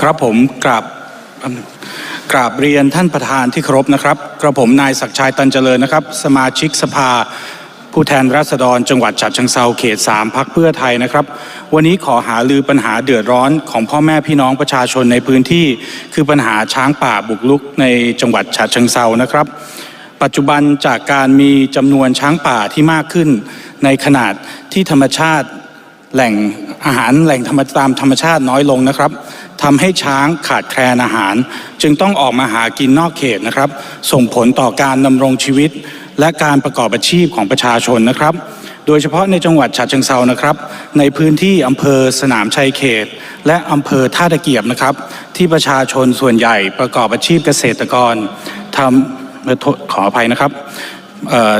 ครับผมกราบกราบเรียนท่านประธานที่เคารพนะครับ กระผมนายศักชัยตันเจริญนะครับ สมาชิกสภา ผู้แทนราษฎรจังหวัดฉะเชิงเซาเขต3พักเพื่อไทยนะครับ วันนี้ขอหาลือปัญหาเดือดร้อนของพ่อแม่พี่น้องประชาชนในพื้นที่ คือปัญหาช้างป่าบุกรุกในจังหวัดฉะเชิงเซานะครับ ปัจจุบันจากการมีจำนวนช้างป่าที่มากขึ้น ในขนาดที่ธรรมชาติ แหล่งอาหารแหล่งธรรมตามธรรมชาติน้อยลงนะครับทำให้ช้างขาดแคลนอาหาร จึงต้องออกมาหากินนอกเขตนะครับ ส่งผลต่อการดำรงชีวิต และการประกอบอาชีพของประชาชนนะครับ โดยเฉพาะในจังหวัดฉะเชิงเซานะครับ ในพื้นที่อำเภอสนามชัยเขต และอำเภอท่าตะเกียบนะครับ ที่ประชาชนส่วนใหญ่ประกอบอาชีพเกษตรกรทำขออภัยนะครับ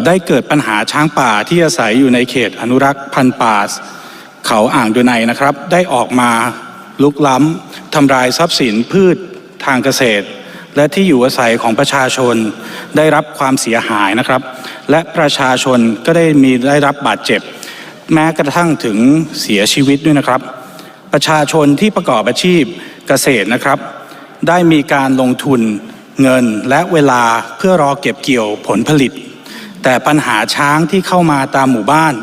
ได้เกิดปัญหาช้างป่าที่อาศัยอยู่ในเขตอนุรักษ์พันธุ์ป่า เขาอ่างดูไนนะครับ ได้ออกมาลุกล้ำทำลายทรัพย์สินพืชทางเกษตร และที่อยู่อาศัยของประชาชนได้รับความเสียหายนะครับ และประชาชนก็ได้มีได้รับบาดเจ็บ แม้กระทั่งถึงเสียชีวิตด้วยนะครับ ประชาชนที่ประกอบอาชีพเกษตรนะครับ ได้มีการลงทุนเงินและเวลาเพื่อรอเก็บเกี่ยวผลผลิต แต่ปัญหาช้างที่เข้ามาตามหมู่บ้าน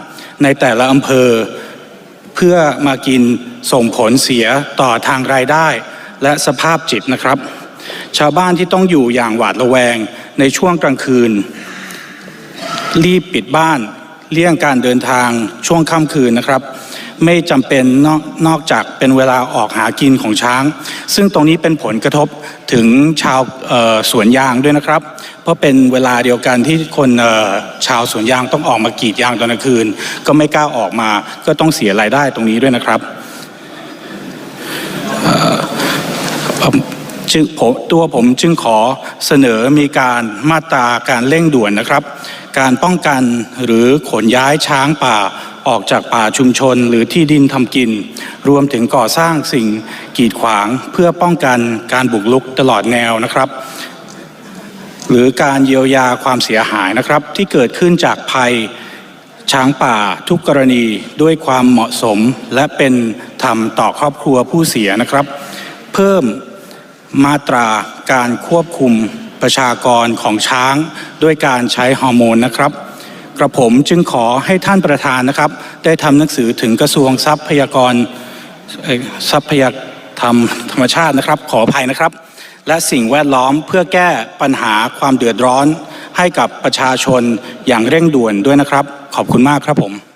ในแต่ละอำเภอ เพื่อมากินส่งผลเสียต่อทางรายได้ และสภาพจิตนะครับ ชาวบ้านที่ต้องอยู่อย่างหวาดระแวงในช่วงกลางคืน รีบปิดบ้าน เลี่ยงการเดินทางช่วงค่ำคืนนะครับ ไม่จำเป็นนอกนอกจากเป็นเวลาออกหากินของช้าง ซึ่งตรงนี้เป็นผลกระทบถึงชาวเอ่อสวนยางด้วยนะครับ เพราะเป็นเวลาเดียวกันที่คนเอ่อชาวสวนยางต้องออกมากรีดยางตอนกลางคืน ก็ไม่กล้าออกมา ก็ต้องเสียรายได้ตรงนี้ด้วยนะครับเอ่อเอ่อจึงผมตัวผมจึงขอเสนอมีการมาตราการเร่งด่วนนะครับ การป้องกันหรือขนย้ายช้างป่าออกจากป่าชุมชนหรือที่ดินทำกิน รวมถึงก่อสร้างสิ่งกีดขวางเพื่อป้องกันการบุกรุกตลอดแนวนะครับ หรือการเยียวยาความเสียหายนะครับ ที่เกิดขึ้นจากภัยช้างป่าทุกกรณีด้วยความเหมาะสมและเป็นธรรมต่อครอบครัวผู้เสียนะครับ เพิ่มมาตราการควบคุม ประชากรของช้างด้วยการใช้ฮอร์โมนนะครับ กระผมจึงขอให้ท่านประธานนะครับ ได้ทำหนังสือถึงกระทรวงทรัพยากรทรัพยธรรมธรรมชาตินะครับ ขออภัยนะครับ และสิ่งแวดล้อมเพื่อแก้ปัญหาความเดือดร้อนให้กับประชาชนอย่างเร่งด่วนด้วยนะครับ ขอบคุณมากครับผม